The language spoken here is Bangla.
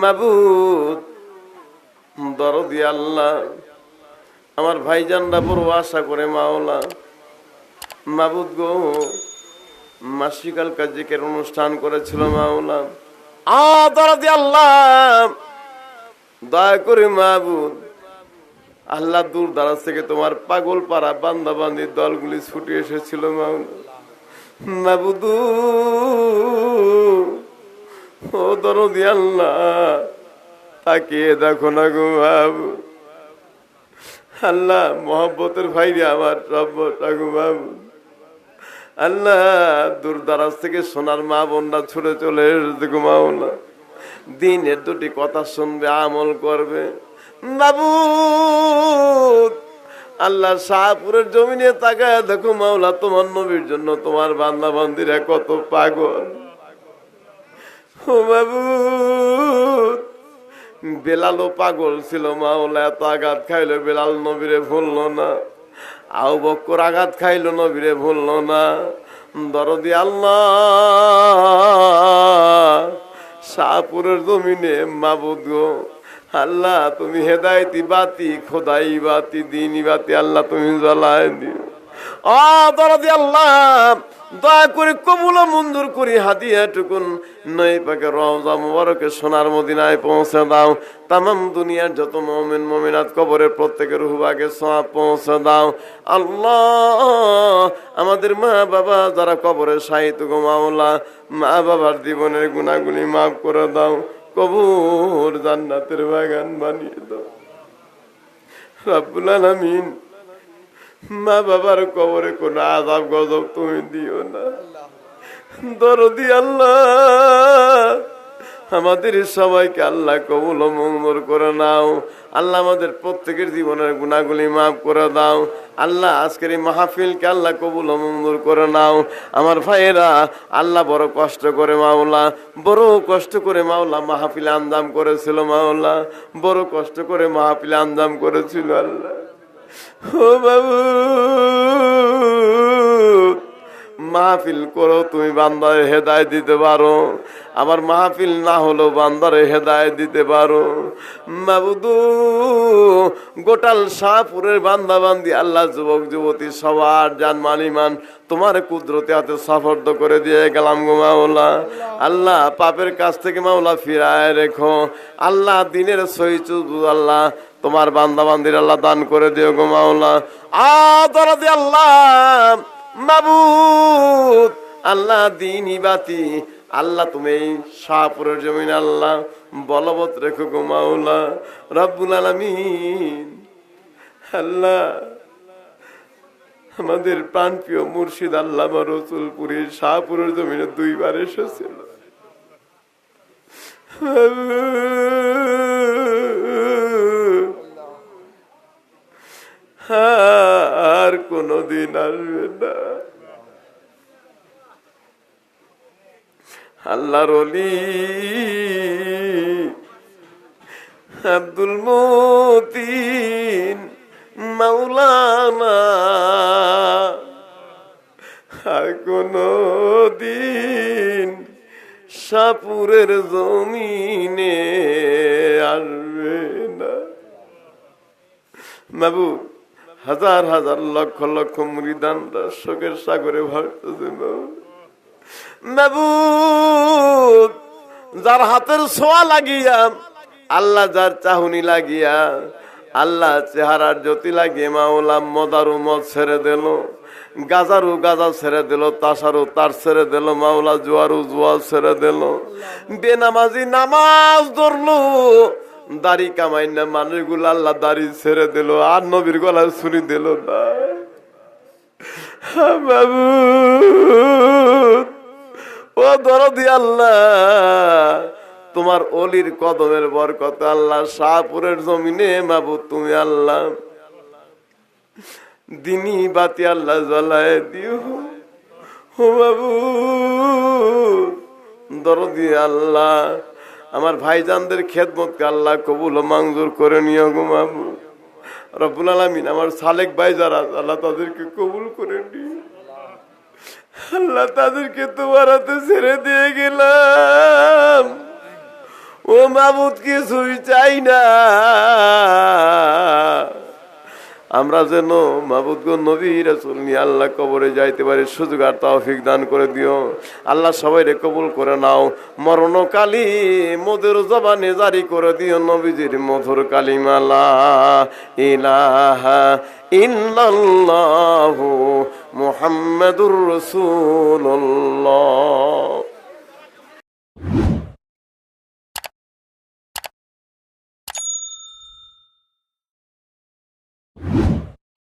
মাবুদ, দরদি আল্লাহ, আমার ভাইজানরা বড় আশা করে মাওলা। মাবুদ গো মাসিকাল কাজিকের অনুষ্ঠান করেছিল মাওলা। আ, দরদি আল্লাহ, দয়া করে মাবুদ, আল্লাহ দূর দারাজ থেকে তোমার পাগল পাড়া বান্দা বান্দির দলগুলি ছুটে এসেছিল মাওলা। মাবুদু ও দরদি আল্লাহ, তাকিয়ে দেখো না গো বাবু। আল্লাহ, মহব্বতের ভাইরে আমার সব্বটা গো বাবু। আল্লাহ দূর দারাজ থেকে সোনার মা বোনরা ছুটে চলে এসেছে গো মাওলা। দিনের দুটি কথা শুনবে, আমল করবে। বাবু, আল্লাহ শাহপুরের জমিনে তাকায় দেখো মাওলা, তোমার নবীর জন্য তোমার বান্দা বান্দিরা কত পাগল। বেলালও পাগল ছিল, মাওলা এত আঘাত খাইলো, বেলাল নবীরে ভুললো না। আউ বক্কর আঘাত খাইলো, নবীরে ভুললো না। দরদি আল্লাহ, শাহপুরের জমিনে, মাবুদ গো, আল্লাহ তুমি হেদায়তি বাতি, খোদাই বাতি দিনী বাতি, আল্লাহ তুমি জ্বালায় দিও। আ দরদি আল্লাহ দয়া করে কবুল মঞ্জুর করি হাদিয়া টুকুন নই পাকে রওজা মুবারকে সোনার মদিনায় পৌঁছে দাও। তামাম দুনিয়ার যত মমিন, মমিনাত কবরের প্রত্যেকের রুহবাগে সব পৌঁছে দাও। আল্লাহ, আমাদের মা বাবা যারা কবরে সাহিত্য গো মাওলা মা বাবার জীবনের গুণাগুলি মাফ করে দাও। কবর জান্নাতের বাগান বানিয়ে দাও। রাব্বুল আলামিন। মা বাবার কবরে কোন আজাব গজব তুমি দিও না। দরদি আল্লাহ। আমাদের সবাইকে আল্লাহ কবুল মঙ্গল করে নাও। আল্লাহ আমাদের প্রত্যেকের জীবনের গুণাগুলি মাফ করে দাও। আল্লাহ আজকের এই মাহফিলকে আল্লাহ কবুল মঙ্গল করে নাও। আমার ভাইয়েরা, আল্লাহ বড় কষ্ট করে মাওলা, বড় কষ্ট করে মাওলা মাহফিলে আন্দাম করেছিল মাওলা, বড় কষ্ট করে মাহফিলে আন্দাম করেছিল আল্লাহ। ও বাবু! মাহফিল করো, তুমি বান্দারে হেদায় দিতে পারো। আবার মাহফিল না হলেও বান্দারে হেদায় দিতে পারো। বাবুদু গোটাল শাহপুরের বান্দা বান্দি আল্লাহ, যুবক, যুবতী, সবার জান মানিমান তোমার কুদরতে হাতে সাফর্দ করে দিয়ে গেলাম গো মাওলা। আল্লাহ, পাপের কাছ থেকে মাওলা ফিরায় রেখো। আল্লাহ, দিনের সহিচু আল্লাহ, তোমার বান্দা বান্দির আল্লাহ দান করে দিও গো মাওলা। আল্লাহ মাবুদ, আল্লাহ দিন বাতি। আল্লাহ তুমি শাহপুরের জমিন, আল্লাহ বলবৎ রেখো গো মাওলা। রব্বুল আলামিন, আল্লাহ আমাদের প্রাণপ্রিয় মুর্শিদ আল্লাহ রসুলপুরে শাহপুরের জমিনে দুইবার এসেছিল। আর কোনদিন আসবে না। আল্লাহর অলি আব্দুল মতিন, মাওলানা। আর কোনো দিন সাপুরের জমিনে আসবে না। বাবু হাজার হাজার লক্ষ লক্ষ মৃদান শোকের সাগরে ভাসতেছে যার হাতের ছোঁয়া লাগিয়া, আল্লাহ যার চাহুনি লাগিয়া, আল্লাহ চেহারার জ্যোতি লাগিয়ে মাওলা মদারু মদ ছেড়ে দিল, গাজারু গাজা ছেড়ে দিল, তাসারু তার ছেড়ে দিল, মাওলা জোয়ারু জোয়া ছেড়ে দিল। বেনামাজি নামাজ ধরলো দাড়ি কামাই না, মানুষগুলো আল্লাহ দাড়ি ছেড়ে দিল, আর নবীর গলায় শুনি দিল না। বাবু ও দরদি আল্লাহ, তোমার অলির কদমের বরকত আল্লাহ, শাহপুরের জমিনে বাবু তুমি আল্লাহ। দিনী বাতি আল্লাহ জ্বালায় দিও। ও বাবু দরদি আল্লাহ। আমার ভাইজানদের খেদমতকে আল্লাহ কবুল মাংজুর করে নিয়ে গো বাবু রব্বুল আলমিন, আমার সালেক ভাই যারা, আল্লাহ তাদেরকে কবুল করে নি আল্লাহ তাদেরকে তোমার হাতে ছেড়ে দিয়ে গেলাম। ও মাবুদ কিছুই চাই না। আমরা যেন মাবুদ নবী রাসূল নিয়ে আল্লাহ কবরে যাইতে পারি, সুযোগ আর তৌফিক দান করে দিও। আল্লাহ সবাই রে কবুল করে নাও। মরণ মরণকালী মোদের জবানে জারি করে দিও নবীজির মধুর কালিমালা। ইলাহা ইল্লাল্লাহু মুহাম্মাদুর রাসূলুল্লাহ।